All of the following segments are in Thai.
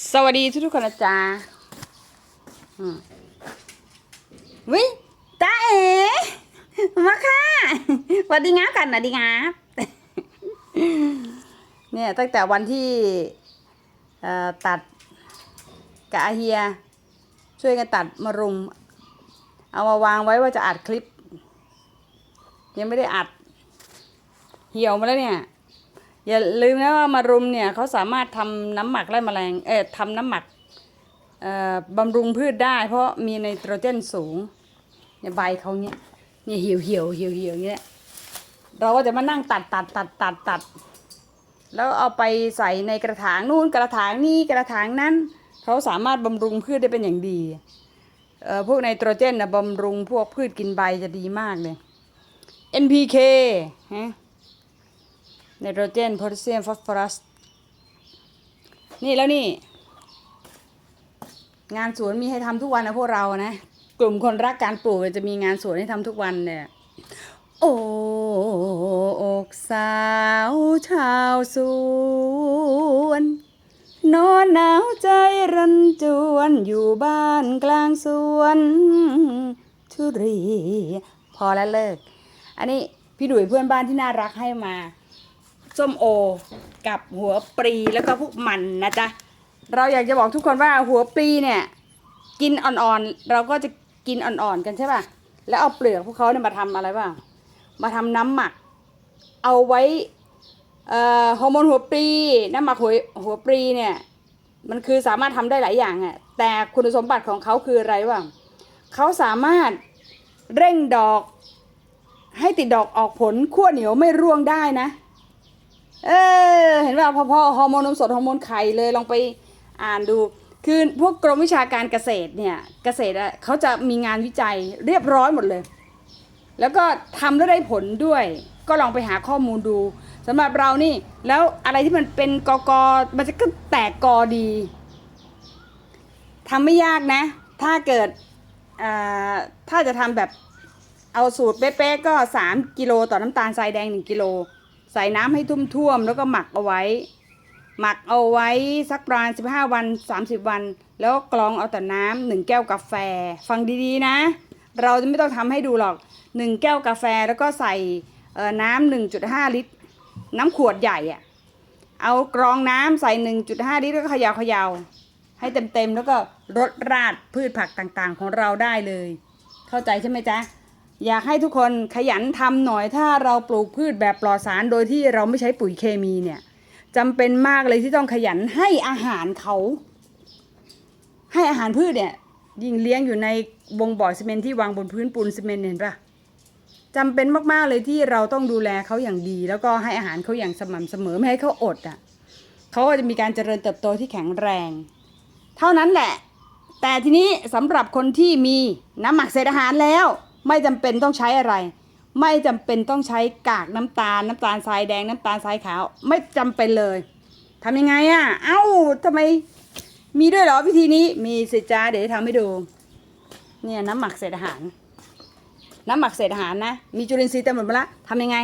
สวัสดีทุกๆคนนะจ๊ะอืมวิตาเอ๋มาค่ะสวัสดีงับกันนะดีงับเนี่ยตั้งแต่วันที่อ่อตัดกะอาเฮีย ช่วยกันตัดมารุม เอามาวางไว้ว่าจะอัดคลิป ยังไม่ได้อัด เหี่ยวมาแล้วเนี่ย อย่าลืมนะว่ามารุมเนี่ยเขาสามารถทำน้ำหมักไล่แมลงเออทำน้ำหมักเอ่อบำรุงพืชได้ เพราะมีไนโตรเจนสูงเนี่ยใบเขาเนี่ยเนี่ยเหี่ยวเหี่ยวเหี่ยวเหี่ยวเงี้ยเราก็จะมานั่งตัดตัดตัดตัดตัด แล้วเอาไปใส่ในกระถางนู่นกระถางนี่กระถางนั้นเขาสามารถบำรุงพืชได้เป็นอย่างดีเอ่อพวกไนโตรเจนนะบำรุงพวกพืชกินใบจะดีมากเลย NPK ฮะ ไนโตรเจนโพแทสเซียมฟอสฟอรัส นี่แล้วนี่ งานสวนมีให้ทำทุกวันนะพวกเรานะ กลุ่มคนรักการปลูกจะมีงานสวนให้ทำทุกวันเนี่ยโอ้อกสาวชาวสวน นอนหนาวใจรันจวนอยู่บ้านกลางสวนทุเรียพอแล้วเลิก อันนี้พี่ดุยเพื่อนบ้านที่น่ารักให้มา ส้มโอ กับหัวปรีแล้วก็พวกมันนะจ๊ะเราอยากจะบอกทุกคนว่าหัวปรีเนี่ย กินอ่อนๆเราก็จะกินอ่อนๆกันใช่ป่ะแล้วเอาเปลือกพวกเขาเนี่ยมาทำอะไรบ้างมาทำน้ำหมัก เอาไว้อ่อฮอร์โมนหัวปรีน้ำหมักหัวหัวปรีเนี่ย มันคือสามารถทำได้หลายอย่างอะแต่คุณสมบัติของเขาคืออะไรบ้างเขาสามารถเร่งดอก ให้ติดดอกออกผลขั้วเหนียวไม่ร่วงได้นะ เออ เห็นว่าพอพอฮอร์โมนนมสดฮอร์โมนไข่เลยลองไปอ่านดู คือพวกกรมวิชาการเกษตรเนี่ยเกษตรอะเขาจะมีงานวิจัยเรียบร้อยหมดเลย แล้วก็ทำแล้วได้ผลด้วย ก็ลองไปหาข้อมูลดูสำหรับเรานี่แล้วอะไรที่มันเป็นกอกอมันจะก็แตกกอดีทำไม่ยากนะ ถ้าเกิดถ้าจะทำแบบเอาสูตรเป๊ะๆก็ 3 กิโลต่อน้ำตาลทรายแดง 1 กิโล ใส่น้ำให้ท่วมๆแล้วก็หมักเอาไว้ หมักเอาไว้สักประมาณ15 วัน 30 วัน แล้วกรองเอาแต่น้ำหนึ่งแก้วกาแฟ ฟังดีๆนะ เราจะไม่ต้องทำให้ดูหรอก1แก้วกาแฟแล้วก็ใส่เอ่อน้ำ1.5ลิตร น้ำขวดใหญ่อะเอากรองน้ำใส่1.5ลิตรแล้วก็เขยาเขย่าให้เต็มๆแล้วก็รดราดพืชผักต่างๆของเราได้เลย เข้าใจใช่ไหมจ๊ะ อยากให้ทุกคนขยันทำหน่อยถ้าเราปลูกพืชแบบปลอดสารโดยที่เราไม่ใช้ปุ๋ยเคมีเนี่ยจำเป็นมากเลยที่ต้องขยันให้อาหารเขา ให้อาหารพืชเนี่ยยิ่งเลี้ยงอยู่ในวงบ่อซีเมนต์ที่วางบนพื้นปูนซีเมนต์เห็นปะจำเป็นมากๆเลยที่เราต้องดูแลเขาอย่างดี แล้วก็ให้อาหารเขาอย่างสม่ำเสมอไม่ให้เขาอดอะเขาก็จะมีการเจริญเติบโตที่แข็งแรง เท่านั้นแหละ แต่ทีนี้สำหรับคนที่มีน้ำหมักเศษอาหารแล้ว ไม่จำเป็นต้องใช้อะไร ไม่จำเป็นต้องใช้กากน้ำตาลน้ำตาลทรายแดงน้ำตาลทรายขาว ไม่จำเป็นเลยทำยังไงอะ่ะ เอ้าทำไมมีด้วยเหรอวิธีนี้มีสิจ้าเดี๋ยวจะทำให้ดู เนี่ยน้ำหมักเศษอาหาร น้ำหมักเศษอาหารนะ มีจุลินทรีย์เต็มหมดมาละทำยังไง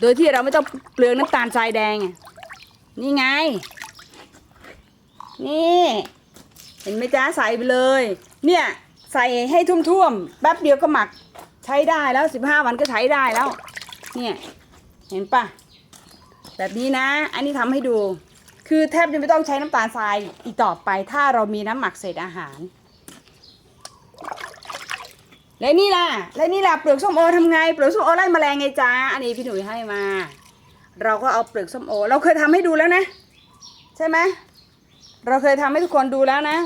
โดยที่เราไม่ต้องเปลืองน้ำตาลทรายแดงนี่ไง นี่ เห็นไหมจ้าใส่ไปเลย เนี่ย ใส่ให้ทุ่วมๆ แป๊บเดียวก็หมักใช้ได้แล้วสิบห้าวันก็ใช้ได้แล้ว เนี่ยเห็นปะแบบนี้นะ อันนี้ทำให้ดู คือแทบจะไม่ต้องใช้น้ำตาลทรายอีกต่อไป ถ้าเรามีน้ำหมักเศษอาหาร และนี่ล่ะ และนี่ล่ะเปลือกส้มโอทำไง เปลือกส้มโอไล่แมลงไงจ้าอันนี้พี่หนุ่ยให้มา เราก็เอาเปลือกส้มโอ เราเคยทำให้ดูแล้วนะ ใช่ไหมเราเคยทำให้ทุกคนดูแล้วนะ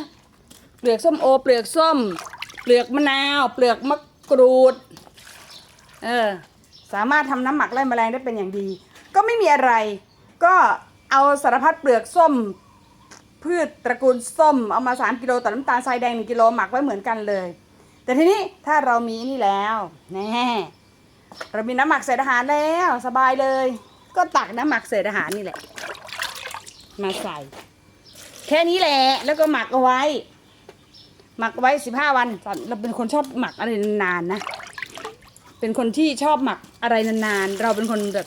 เปลือกส้มโอ เปลือกส้ม ลือกมะนาว เปลือกมะกรูด เออ สามารถทำน้ำหมักไล่แมลงได้เป็นอย่างดี ก็ไม่มีอะไร ก็เอาสารพัดเปลือกส้ม พืชตระกูลส้ม เอามา 3 กิโลต่อน้ำตาลทรายแดง 1 กิโลหมักไว้เหมือนกันเลย แต่ทีนี้ถ้าเรามีนี่แล้วแน่เรามีน้ำหมักเศษอาหารแล้วสบายเลย ก็ตักน้ำหมักเศษอาหารนี่แหละ มาใส่ แค่นี้แหละแล้วก็หมักเอาไว้ หมักไว้สิบห้าวันเราเป็นคนชอบหมักอะไรนานๆนะ เป็นคนที่ชอบหมักอะไรนานๆ เราเป็นคนแบบ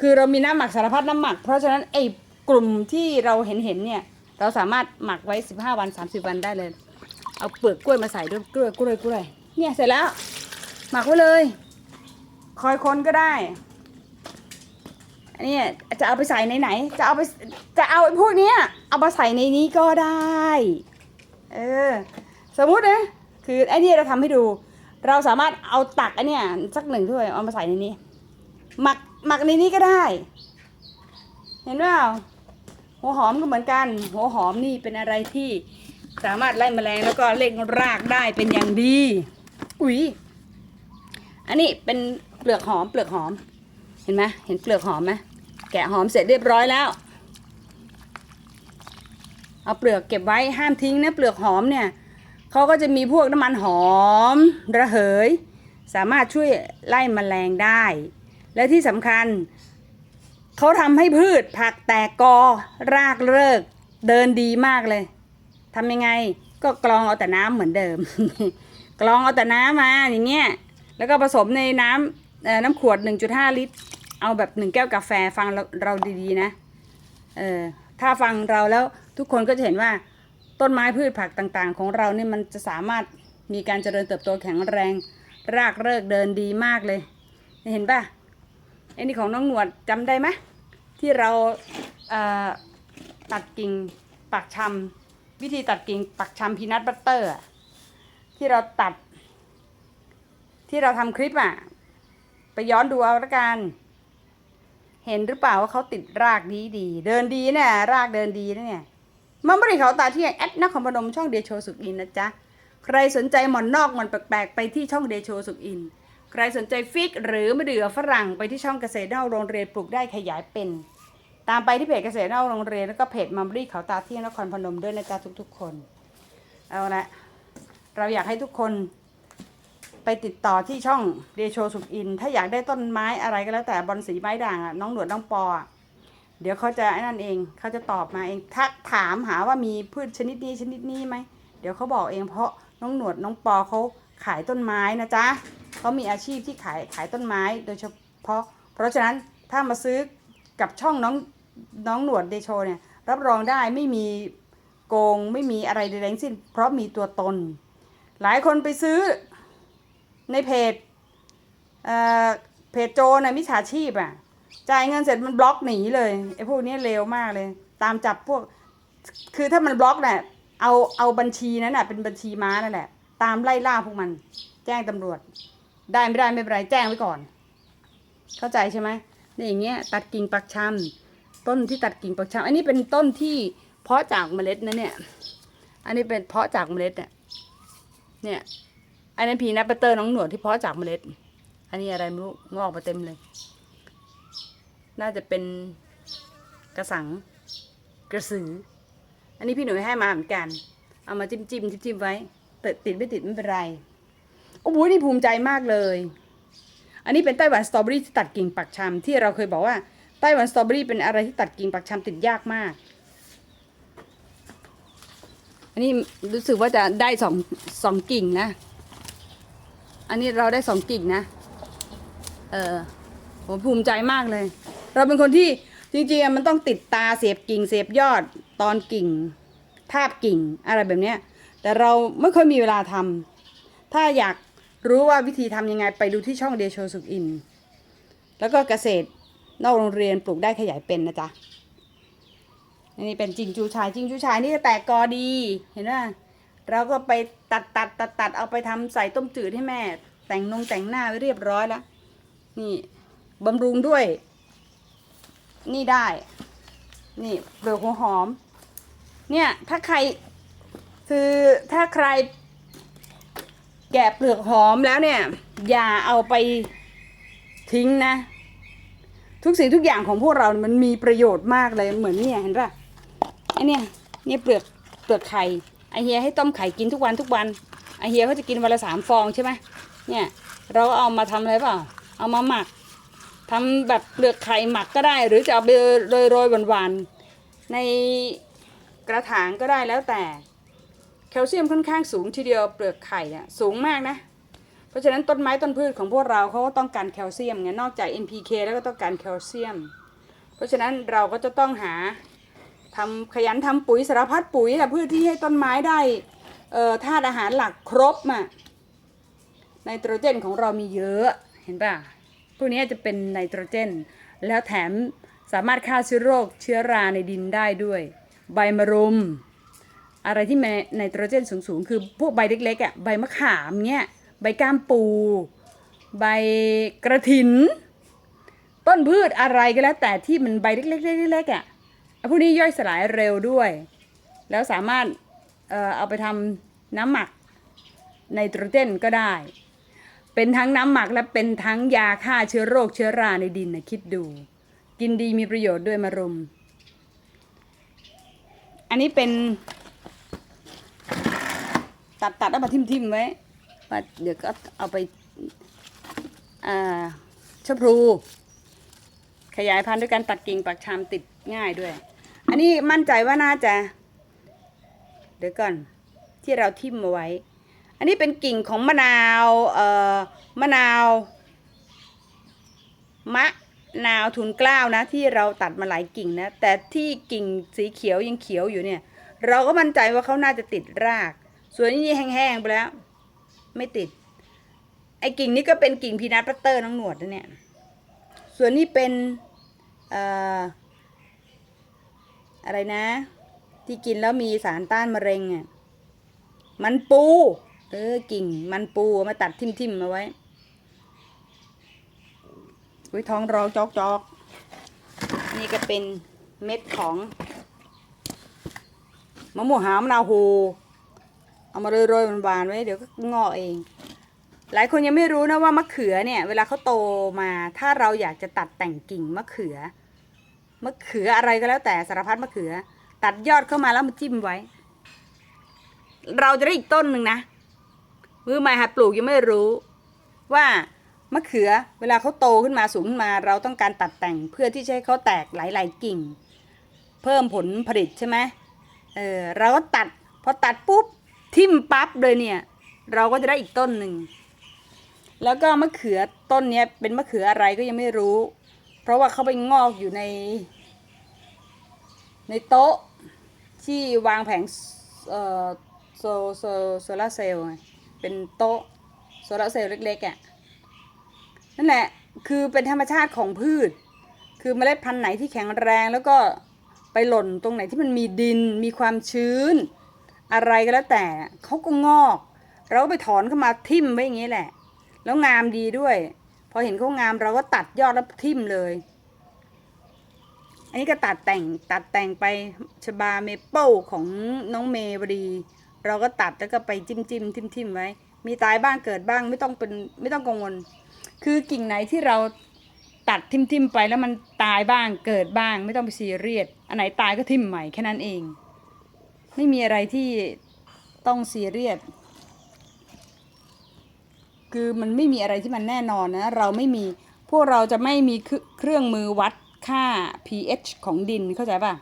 คือเรามีน้ำหมักสารพัดน้ำหมัก เพราะฉะนั้นไอ้กลุ่มที่เราเห็นเห็นๆเนี่ย เราสามารถหมักไว้15วัน30วันได้เลย เอาเปลือกกล้วยมาใส่ด้วยกล้วยกล้วยกล้วย เนี่ยเสร็จแล้ว หมักไว้เลย คอยคนก็ได้อันนี้จะเอาไปใส่ในไหน จะเอาไปจะเอาไอ้พวกเนี้ยเอามาใส่ในนี้ก็ได้ เออ สมมุตินะคือไอ้นี่เราทำให้ดู เราสามารถเอาตักไอันเนี้ยสักหนึ่งถ้วยเอามาใส่ในนี้ หมักหมักในนี้ก็ได้ เห็นเปล่าหัวหอมก็เหมือนกัน หัวหอมนี่เป็นอะไรที่สามารถไล่แมลงแล้วก็เล่งรากได้เป็นอย่างดี อุ๊ยอันนี้เป็นเปลือกหอมเปลือกหอม เห็นไหมเห็นเปลือกหอมไหมแกะหอมเสร็จเรียบร้อยแล้ว เอาเปลือกเก็บไว้ห้ามทิ้งนะเปลือกหอมเนี่ย เขาก็จะมีพวกน้ำมันหอม ระเหย สามารถช่วยไล่แมลงได้ และที่สำคัญ เขาทำให้พืชผักแตกกอ รากเลิก เดินดีมากเลยทำยังไงก็กรองเอาแต่น้ำเหมือนเดิม กรองเอาแต่น้ำมาอย่างเงี้ยแล้วก็ผสมในน้ำน้ำขวด 1.5 ลิตร เอาแบบหนึ่งแก้วกาแฟฟังเราเราดีๆนะเออถ้าฟังเราแล้วทุกคนก็จะเห็นว่า ต้นไม้พืชผักต่างๆ ของเราเนี่ยมันจะสามารถมีการเจริญเติบโตแข็งแรง รากเลิกเดินดีมากเลย เห็นป่ะไอ้นี่ของน้องหนวดจำได้ไหมที่เราเตัดกิ่งปักชำวิธีตัดกิ่งปักชำพีนัทบัตเตอร์ที่เราตัด ที่เราทำคลิปอะไปย้อนดูเอาละกันเห็นหรือเปล่าว่าเขาติดรากดีดี เดินดีเนี่ยรากเดินดีนะเนี่ย มันบริเขาตาที่ยแอดนครพนมช่องเดโชสุกอินนะจ๊ะ ใครสนใจหมอนนอกหมอนแปลกๆ ไปที่ช่องเดโชสุกอิน ใครสนใจฟิกหรือมะเดื่อฝรั่งไปที่ช่องเกษตรเนอกโรงเรียนปลูกได้ขยายเป็น ตามไปที่เพจเกษตรเนอกโรงเรียนแล้วก็เพจมัมรีเขาตาที่นครพนมด้วยนะจ๊ะทุกๆ คน เอาละเราอยากให้ทุกคนไปติดต่อที่ช่องเดโชสุกอิน ถ้าอยากได้ต้นไม้อะไรก็แล้วแต่บอลสีไม้ด่างอะน้องหนวดน้องปออะ เดี๋ยวเขาจะไอ้นั่นเองเขาจะตอบมาเองทักถามหาว่ามีพืชชนิดนี้ชนิดนี้ไหมเดี๋ยวเขาบอกเองเพราะน้องหนวดน้องปอเขาขายต้นไม้นะจ๊ะเขามีอาชีพที่ขายขายต้นไม้โดยเฉพาะ เพราะฉะนั้นถ้ามาซื้อกับช่องน้องน้องหนวดเดโชเนี่ยรับรองได้ไม่มีโกงไม่มีอะไรใดๆทั้งสิ้น เพราะมีตัวตน หลายคนไปซื้อในเพจเอ่อเพจโจนะมิจฉาชีพอะ จ่ายเงินเสร็จมันบล็อกหนีเลยไอ้พวกนี้เร็วมากเลย ตามจับพวก คือถ้ามันบล็อกเนี่ยเอาเอาบัญชีนั้นน่ะเป็นบัญชีม้านั่นแหละ ตามไล่ล่าพวกมัน แจ้งตำรวจ ได้ไม่ได้ไม่เป็นไรแจ้งไว้ก่อน เข้าใจใช่ไหมนี่อย่างเงี้ยตัดกิ่งปักชำต้นที่ตัดกิ่งปักชำอันนี้เป็นต้นที่เพาะจากเมล็ดนะเนี่ย อันนี้เป็นเพาะจากเมล็ดเนี่ยเนี่ยอันนั้นพีนับเปเตอร์น้องหนวดที่เพาะจากเมล็ด อันนี้อะไรไม่รู้งอกมาเต็มเลย น่าจะเป็นกระสังกระสือ อันนี้พี่หนุ่ยให้มาเหมือนกัน เอามาจิ้มจิ้มจิ้มจิ้มไว้ติดติดไม่ติดไม่เป็นไร โอ้โหนี่ภูมิใจมากเลย อันนี้เป็นไต้หวันสตรอเบอรี่ที่ตัดกิ่งปักชำที่เราเคยบอกว่าไต้หวันสตรอเบอรี่เป็นอะไรที่ตัดกิ่งปักชำติดยากมาก อันนี้รู้สึกว่าจะได้สองสองกิ่งนะ อันนี้เราได้สองกิ่งนะ เออผมภูมิใจมากเลย เราเป็นคนที่จริงๆมันต้องติดตาเสียบกิ่งเสียบยอดตอนกิ่ง ทาบกิ่งอะไรแบบเนี้ยแต่เราไม่ค่อยมีเวลาทำถ้าอยากรู้ว่าวิธีทำยังไงไปดูที่ช่องเดโชสุกอิน แล้วก็เกษตรนอกโรงเรียนปลูกได้ขยายเป็นนะจ๊ะอันนี้เป็นจิงจูชายจิงจูชายนี่จะแตกกอดีเห็นไหมเราก็ไปตัดตัดตัดตัดเอาไปทำใส่ต้มจืดให้แม่ แต่งนงแต่งหน้าไว้เรียบร้อยแล้วนี่บำรุงด้วย นี่ได้ นี่เปลือกหัวหอม เนี่ยถ้าใครคือถ้าใคร แกะเปลือกหอมแล้วเนี่ย อย่าเอาไปทิ้งนะ ทุกสิ่งทุกอย่างของพวกเรา มันมีประโยชน์มากเลยเหมือนเนี่ยเห็นปะไอเนี่ยเนี่ยเปลือกเปลือกไข่ไอเฮียให้ต้มไข่กินทุกวันทุกวันไอเฮียเขาจะกินวันละสามฟองใช่ไหมเนี่ย เราเอามาทำอะไรเปล่า เอามาหมัก ทำแบบเปลือกไข่หมักก็ได้ หรือจะเอาไปโรยโรยๆหวานๆในกระถางก็ได้แล้วแต่แคลเซียมค่อนข้างสูงทีเดียวเปลือกไข่เนี่ยสูงมากนะ เพราะฉะนั้นต้นไม้ต้นพืชของพวกเราเขาก็ต้องการแคลเซียมไงนอกจาก NPK แล้วก็ต้องการแคลเซียม เพราะฉะนั้นเราก็จะต้องหาทำขยันทำปุ๋ยสารพัดปุ๋ยแหละเพื่อที่ให้ต้นไม้ได้เอ่อธาตุอาหารหลักครบอะไนโตรเจนของเรามีเยอะเห็นป่ะ พวกนี้จะเป็นไนโตรเจน แล้วแถมสามารถฆ่าเชื้อโรคเชื้อราในดินได้ด้วย ใบมะรุม อะไรที่มีไนโตรเจนสูงๆ คือพวกใบเล็กๆอะใบมะขามเงี้ยใบก้ามปู ใบกระถิน ต้นพืชอะไรก็แล้ว แต่ที่มันใบเล็กๆเล็กๆอะพวกนี้ย่อยสลายเร็วด้วย แล้วสามารถเอ่อเอาไปทำน้ำหมักไนโตรเจนก็ได้ เป็นทั้งน้ำหมักและเป็นทั้งยาฆ่าเชื้อโรคเชื้อราในดินนะคิดดู กินดีมีประโยชน์ด้วยมะรุม อันนี้เป็น ตัดตัดแล้วมาทิมทิมไว้เดี๋ยวก็เอาไปอ่าชะพลู ขยายพันธุ์ด้วยการตัดกิ่งปักชามติดง่ายด้วย อันนี้มั่นใจว่าน่าจะ เดี๋ยวก่อนที่เราทิ่มมาไว้ อันนี้เป็นกิ่งของมะนาวเอ่อมะนาว มะนาวทุนกล้าวนะ ที่เราตัดมาหลายกิ่งนะ แต่ที่กิ่งสีเขียวยังเขียวอยู่เนี่ย เราก็มั่นใจว่าเขาน่าจะติดราก ส่วนนี้แห้งๆไปแล้ว ไม่ติด ไอ้กิ่งนี้ก็เป็นกิ่งพีนัทพัตเตอร์น้องหนวดนะเนี่ย ส่วนนี้เป็นเอ่ออะไรนะ ที่กินแล้วมีสารต้านมะเร็งอะมันปู เออกิ่ง มันปูเอามาตัดทิ่มๆมาไว้อุ้ยท้องร้องจอกจอกๆนี่ก็เป็นเม็ดของมะม่วงหาวมะนาวโฮเอามาโรยๆหวานๆไว้เดี๋ยวก็งอเอง หลายคนยังไม่รู้นะว่ามะเขือเนี่ย เวลาเขาโตมา ถ้าเราอยากจะตัดแต่งกิ่งมะเขือมะเขืออะไรก็แล้วแต่สารพัดมะเขือ ตัดยอดเข้ามาแล้วมาจิ้มไว้ เราจะได้อีกต้นหนึ่งนะ มือใหม่หัดปลูกยังไม่รู้ ว่ามะเขือเวลาเขาโตขึ้นมาสูงขึ้นมา เราต้องการตัดแต่งเพื่อที่จะให้เขาแตกหลายๆกิ่ง เพิ่มผลผลิตใช่ไหมเออเราก็ตัดพอตัดปุ๊บทิ่มปั๊บเลยเนี่ยเราก็จะได้อีกต้นหนึ่งแล้วก็มะเขือต้นนี้เป็นมะเขืออะไรก็ยังไม่รู้ เพราะว่าเขาไปงอกอยู่ใน ในโต๊ะที่วางแผงโซโซโซลาเซลล์ เป็นโต๊ะโซลาร์เซลล์เล็กๆอะ่ะนั่นแหละคือเป็นธรรมชาติของพืช คือเมล็ดพันธุ์ไหนที่แข็งแรงแล้วก็ไปหล่นตรงไหนที่มันมีดินมีความชื้น อะไรก็แล้วแต่เขาก็งอก เราก็ไปถอนเข้ามาทิ่มไว้อย่างนี้แหละ แล้วงามดีด้วย พอเห็นเขางามเราก็ตัดยอดแล้วทิ่มเลย อันนี้ก็ตัดแต่งตัดแต่งไปชบาเมเปิลของน้องเมวดี เราก็ตัดแล้วก็ไปจิ้มจิ้มทิมทิมไว้ มีตายบ้างเกิดบ้างไม่ต้องเป็นไม่ต้องกังวล คือกิ่งไหนที่เราตัดทิมทิมไปแล้วมันตายบ้างเกิดบ้าง ไม่ต้องไปซีเรียสอันไหนตายก็ทิมใหม่แค่นั้นเอง ไม่มีอะไรที่ต้องซีเรียสคือมันไม่มีอะไรที่มันแน่นอนนะ เราไม่มีพวกเราจะไม่มีเครื่องมือวัดค่า pH ของดินเข้าใจป่ะ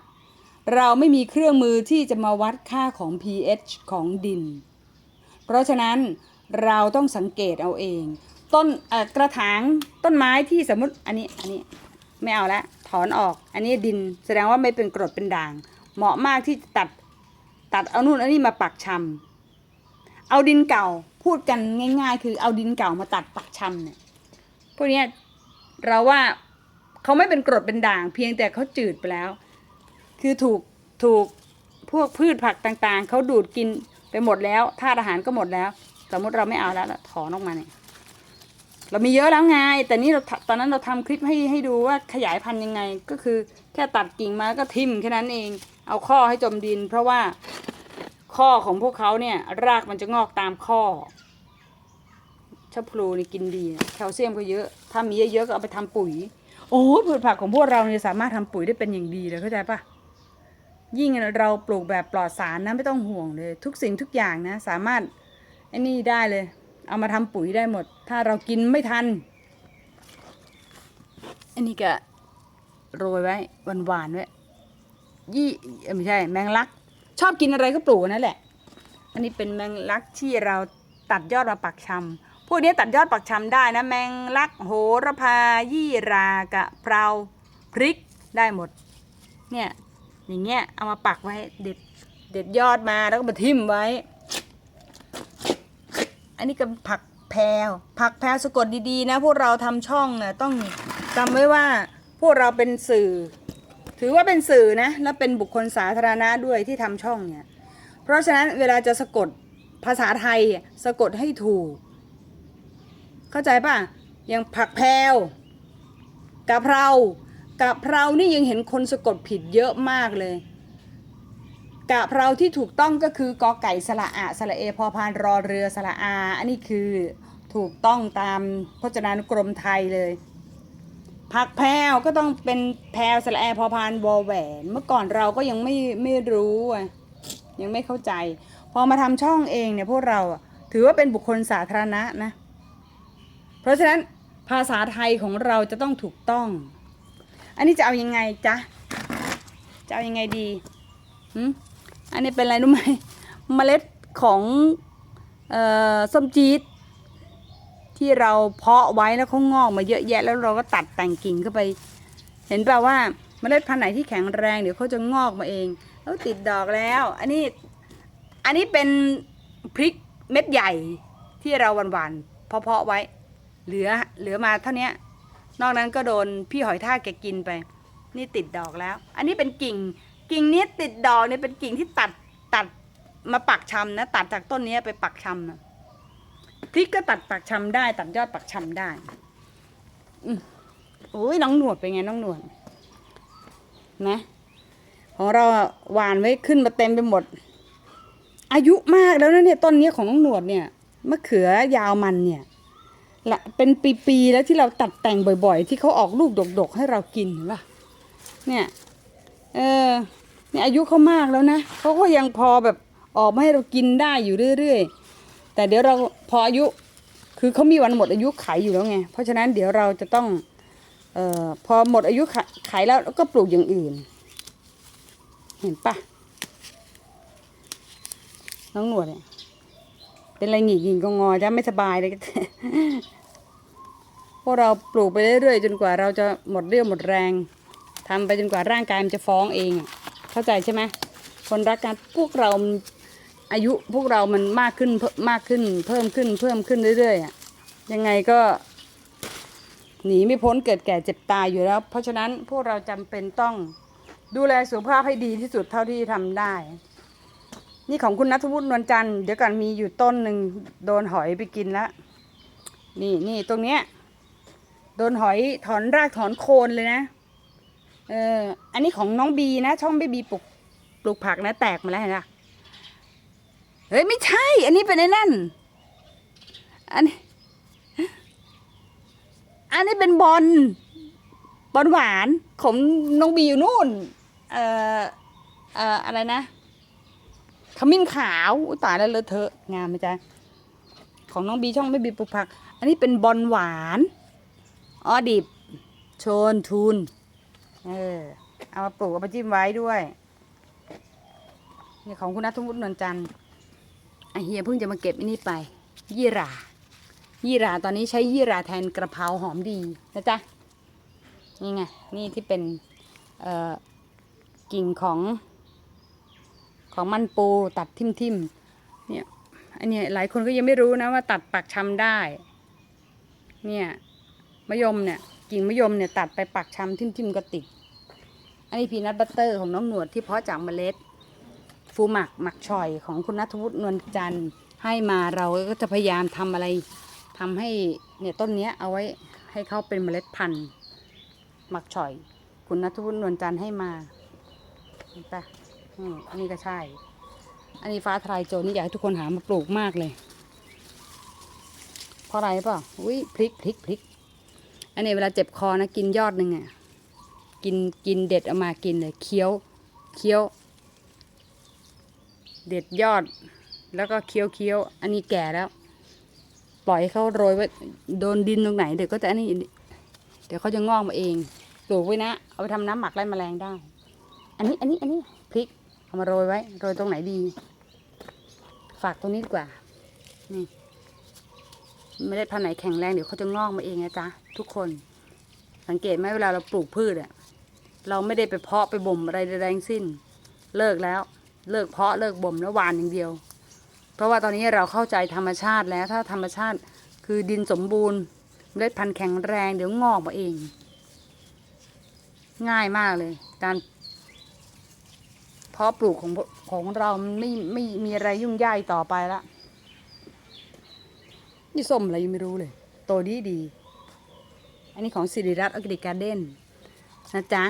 เราไม่มีเครื่องมือที่จะมาวัดค่าของ pH ของดิน เพราะฉะนั้นเราต้องสังเกตเอาเอง ต้นกระถางต้นไม้ที่สมมติอันนี้อันนี้ไม่เอาละถอนออก อันนี้ดินแสดงว่าไม่เป็นกรดเป็นด่าง เหมาะมากที่จะตัดตัดเอานู่นอานี่มาปักชำเอาดินเก่าพูดกันง่าย ๆ คือเอาดินเก่ามาตัดปักชำเนี่ยพวกนี้เราว่าเขาไม่เป็นกรดเป็นด่าง เพียงแต่เขาจืดไปแล้ว คือถูกถูกพวกพืชผักต่างๆ เขาดูดกินไปหมดแล้วธาตุอาหารก็หมดแล้ว สมมติเราไม่เอาแล้วถอนออกมาเนี่ยเรามีเยอะแล้วไง แต่นี่เราตอนนั้นเราทำคลิปให้ให้ดูว่าขยายพันธุ์ยังไง ก็คือแค่ตัดกิ่งมาก็ทิ่มแค่นั้นเอง เอาข้อให้จมดิน เพราะว่าข้อของพวกเขาเนี่ย รากมันจะงอกตามข้อชะพลูนี่กินดีแคลเซียมก็เยอะถ้ามีเยอะๆก็เอาไปทำปุ๋ย โอ้พืชผักของพวกเราเนี่ยสามารถทำปุ๋ยได้เป็นอย่างดีเลยเข้าใจปะ ยิ่งเราปลูกแบบปลอดสารนะไม่ต้องห่วงเลย ทุกสิ่งทุกอย่างนะ สามารถไอ้นี่ได้เลย เอามาทำปุ๋ยได้หมด ถ้าเรากินไม่ทันอันนี้ก็โรยไว้หวานๆไว้ยี่ไม่ใช่แมงลัก ชอบกินอะไรก็ปลูกนั่นแหละ อันนี้เป็นแมงลักที่เราตัดยอดมาปักชำพวกนี้ตัดยอดปักชำได้นะแมงลักโหระพายี่รากะเพราพริกได้หมด เนี่ย อย่างเงี้ยเอามาปักไว้เด็ดเด็ดยอดมาแล้วก็มาทิ่มไว้ อันนี้ก็ผักแพรวผักแพรวสะกดดีๆ นะ พวกเราทำช่องนะต้องจำไว้ว่าพวกเราเป็นสื่อ ถือว่าเป็นสื่อนะและเป็นบุคคลสาธารณะด้วยที่ทำช่องเนี่ยเพราะฉะนั้นเวลาจะสะกดภาษาไทยสะกดให้ถูก เข้าใจป่ะอย่างผักแพรวกะเพรา กะเพรานี่ยังเห็นคนสะกดผิดเยอะมากเลยกะเพราที่ถูกต้องก็คือกอไก่สระอะสระเอพอพานรอเรือสระอา อันนี้คือถูกต้องตามพจนานุกรมไทยเลย ผักแพรวก็ต้องเป็นแพรวสระแอพอพานวอแหวน เมื่อก่อนเราก็ยังไม่ไม่รู้อะยังไม่เข้าใจ พอมาทำช่องเองเนี่ยพวกเราถือว่าเป็นบุคคลสาธารณะนะ เพราะฉะนั้นภาษาไทยของเราจะต้องถูกต้อง อันนี้จะเอายังไงจ๊ะ จะเอายังไงดีหืมอันนี้เป็นอะไรรู้ไหมเมล็ดของเอ่อส้มจี๊ดที่เราเพาะไว้แล้วเขางอกมาเยอะแยะ แล้วเราก็ตัดแต่งกิ่งเข้าไป เห็นเปล่าว่าเมล็ดพันธุ์ไหนที่แข็งแรงเดี๋ยวเขาจะงอกมาเองแล้วติดดอกแล้ว อันนี้อันนี้เป็นพริกเม็ดใหญ่ที่เราหวานๆเพาะๆไว้ เหลือเหลือมาเท่านี้ นอกนั้นก็โดนพี่หอยท่ากแกกินไป นี่ติดดอกแล้ว อันนี้เป็นกิ่ง กิ่งนี้ติดดอกเนี่ยเป็นกิ่งที่ตัดตัดมาปักชำนะ ตัดจากต้นนี้ไปปักชำนะพริกก็ตัดปักชำได้ ตัดยอดปักชำได้อืมโอ้ยน้องหนวดเป็นไงน้องหนวดนะของเราหวานไว้ขึ้นมาเต็มไปหมด อายุมากแล้วนะเนี่ยต้นนี้ของน้องหนวดเนี่ยมะเขือยาวมันเนี่ย ละเป็นปีๆแล้วที่เราตัดแต่งบ่อย ๆ ที่เขาออกลูกดกๆให้เรากินเห็นปะเนี่ยเออเนี่ยอายุเขามากแล้วนะเขาก็ยังพอแบบออกมาให้เรากินได้อยู่เรื่อยๆ แต่เดี๋ยวเราพออายุคือเขามีวันหมดอายุไขอยู่แล้วไงเพราะฉะนั้นเดี๋ยวเราจะต้องเอ่อพอหมดอายุไขขแล้วก็ปลูกอย่างอื่น เห็นปะน้องหนวดเนี่ยเป็นอะไรหงิกหงิกงอๆจะไม่สบายเลย พวกเราปลูกไปเรื่อยๆจนกว่าเราจะหมดเรี่ยวหมดแรงทำไปจนกว่าร่างกายมันจะฟ้องเอง เข้าใจใช่ไหมคนรักกันพวกเราอายุพวกเรามันมากขึ้นเพิ่มากขึ้น เพิ่มขึ้นเพิ่มขึ้นเรื่อยๆอะยังไงก็ หนีไม่พ้นเกิดแก่เจ็บตายอยู่แล้ว เพราะฉะนั้นพวกเราจำเป็นต้องดูแลสุขภาพให้ดีที่สุดเท่าที่ทำได้ นี่ของคุณนัทวุฒินวลจันทร์เดี๋ยวก่อนมีอยู่ต้นหนึ่งโดนหอยไปกินแล้ว นี่นี่ตรงเนี้ยโดนหอยถอนรากถอนโคนเลยนะ เอออันนี้ของน้องบีนะ ช่องบีบีปลูกปลูกผักนะ แตกมาแล้วเห็นปะเฮ้ยไม่ใช่ อันนี้เป็นไอ้นั่น อันนี้ อันนี้เป็นบอลบอลหวานของน้องบีอยู่นู่น เอ่อเอ่ออะไรนะขมิ้นขาว อุ๊ยตายแล้วเลอะเทอะงามไหมจ๊ะของน้องบีช่องไม่บีปลูกผัก นนี้เป็นบอลหวานออดิบ โชนทุน เออ เอามาปลูกเอามาจิ้มไว้ด้วย นี่ของคุณนัทวุฒินวลจันทร์อะเฮียเพิ่งจะมาเก็บอันนี้ไป ยี่รา ยี่ราตอนนี้ใช้ยี่ราแทนกระเพราหอมดีนะจ๊ะ นี่ไง นี่ที่เป็นเอ่อกิ่งของ ของมันปูตัดทิมทิมๆเนี่ยอันนี้หลายคนก็ยังไม่รู้นะว่าตัดปักชำได้ เนี่ยมะยมเนี่ยกิ่งมะยมเนี่ยตัดไปปักชำทิมทิมๆก็ติดอันนี้พีนัทบัตเตอร์ของน้องหนวดที่เพาะจากเมล็ด ฟูหมักหมักชอยของคุณนัทวุฒินวลจันทร์ให้มาเราก็จะพยายามทำอะไรทำให้เนี่ยต้นเนี้ยเอาไว้ให้เขาเป็นเมล็ดพันธุ์หมักชอย คุณนัทวุฒินวลจันทร์ให้มาเห็นปะอันนี้ก็ใช่ อันนี้ฟ้าทลายโจรนี่อยากให้ทุกคนหามาปลูกมากเลย ราะอะไรเปล่าอุ้ยพริกพริกพริกอันนี้เวลาเจ็บคอนะกินยอดหนึ่งอะกินกินเด็ดเอามากินเลยเคี้ยวเคี้ยว เด็ดยอด แล้วก็เคี้ยวเคี้ยว อันนี้แก่แล้ว ปล่อยให้เขาโรยไว้โดนดินตรงไหนเดี๋ยวก็จะอันนี้ เดี๋ยวเขาจะงอกมาเองปลูกไว้นะ เอาไปทำน้ำหมักไล่แมลงได้ อันนี้อันนี้อันนี้พริกเอามาโรยไว้ โรยตรงไหนดี ฝากตรงนี้ดีกว่านี่ ไม่ได้พันธุ์ไหนแข็งแรงเดี๋ยวเขาจะงอกมาเองนะจ๊ะทุกคน สังเกตไหมเวลาเราปลูกพืชอะเราไม่ได้ไปเพาะไปบ่มอะไรใดๆทั้งสิ้น เลิกแล้ว เลิกเพาะเลิกบ่มแล้วหวานอย่างเดียว เพราะว่าตอนนี้เราเข้าใจธรรมชาติแล้วถ้าธรรมชาติคือดินสมบูรณ์เมล็ดพันธุ์แข็งแรงเดี๋ยวงอกมาเอง ง่ายมากเลย การเพาะปลูกของของเรามันไม่ไม่มีอะไรยุ่งยากต่อไปละ นี่ส้มอะไรยังไม่รู้เลย โตดีดี อันนี้ของสิริรัตน์ออร์แกนิกการ์เด้นนะจ๊ะ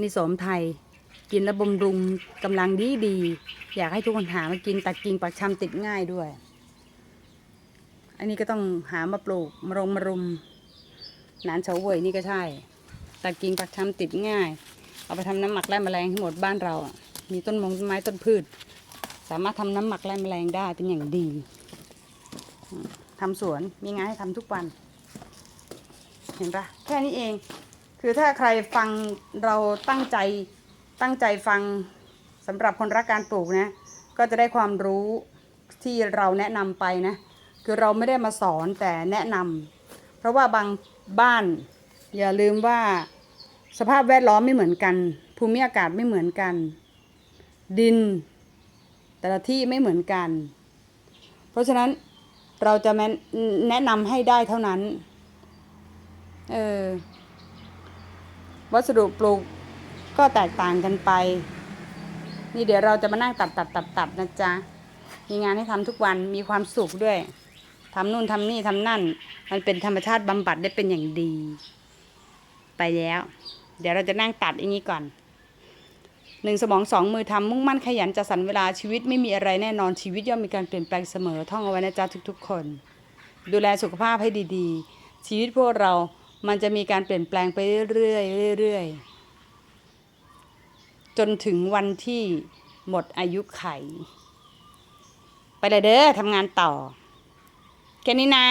นี่สมไทย กินแล้วบำรุงกำลังดีดี อยากให้ทุกคนหามากินตัดกิ่งปักชำติดง่ายด้วย อันนี้ก็ต้องหามาปลูกมารงมารุมหนานเฉาเว่ยนี่ก็ใช่ ตัดกิ่งปักชำติดง่าย เอาไปทำน้ำหมักไล่แมลงทั้หมดบ้านเราอะมีต้นมงต้นไม้ต้นพืช สามารถทำน้ำหมักไล่แมลงได้เป็นอย่างดี ทำสวนมีงานให้ทำทุกวัน เห็นปะแค่นี้เอง คือถ้าใครฟังเราตั้งใจตั้งใจฟังสำหรับคนรักการปลูกนะ ก็จะได้ความรู้ที่เราแนะนำไปนะ คือเราไม่ได้มาสอนแต่แนะนำเพราะว่าบางบ้านอย่าลืมว่าสภาพแวดล้อมไม่เหมือนกัน ภูมิอากาศไม่เหมือนกัน ดิน แต่ละที่ไม่เหมือนกัน เพราะฉะนั้น เราจะแนะนะนำให้ได้เท่านั้น เออ วัสดุปลูกก็แตกต่างกันไป นี่เดี๋ยวเราจะมานั่งตัดตัดตัดตัดนะจ๊ะ มีงานให้ทำทุกวัน มีความสุขด้วย ทำนู่นทำนี่ทำนั่น มันเป็นธรรมชาติบำบัดได้เป็นอย่างดี ไปแล้ว เดี๋ยวเราจะนั่งตัดอย่างนี้ก่อน หนึ่งสมองสองมือทำมุ่งมั่นขยันจัดสรรเวลาชีวิตไม่มีอะไรแน่นอนชีวิตย่อมมีการเปลี่ยนแปลงเสมอท่องเอาไว้นะจ๊ะทุกๆ คน ดูแลสุขภาพให้ดีๆ ชีวิตพวกเรามันจะมีการเปลี่ยนแปลงไปเรื่อยๆเรื่อยๆจนถึงวันที่หมดอายุไข ไปเลยเด้อทำงานต่อ แค่นี้นะ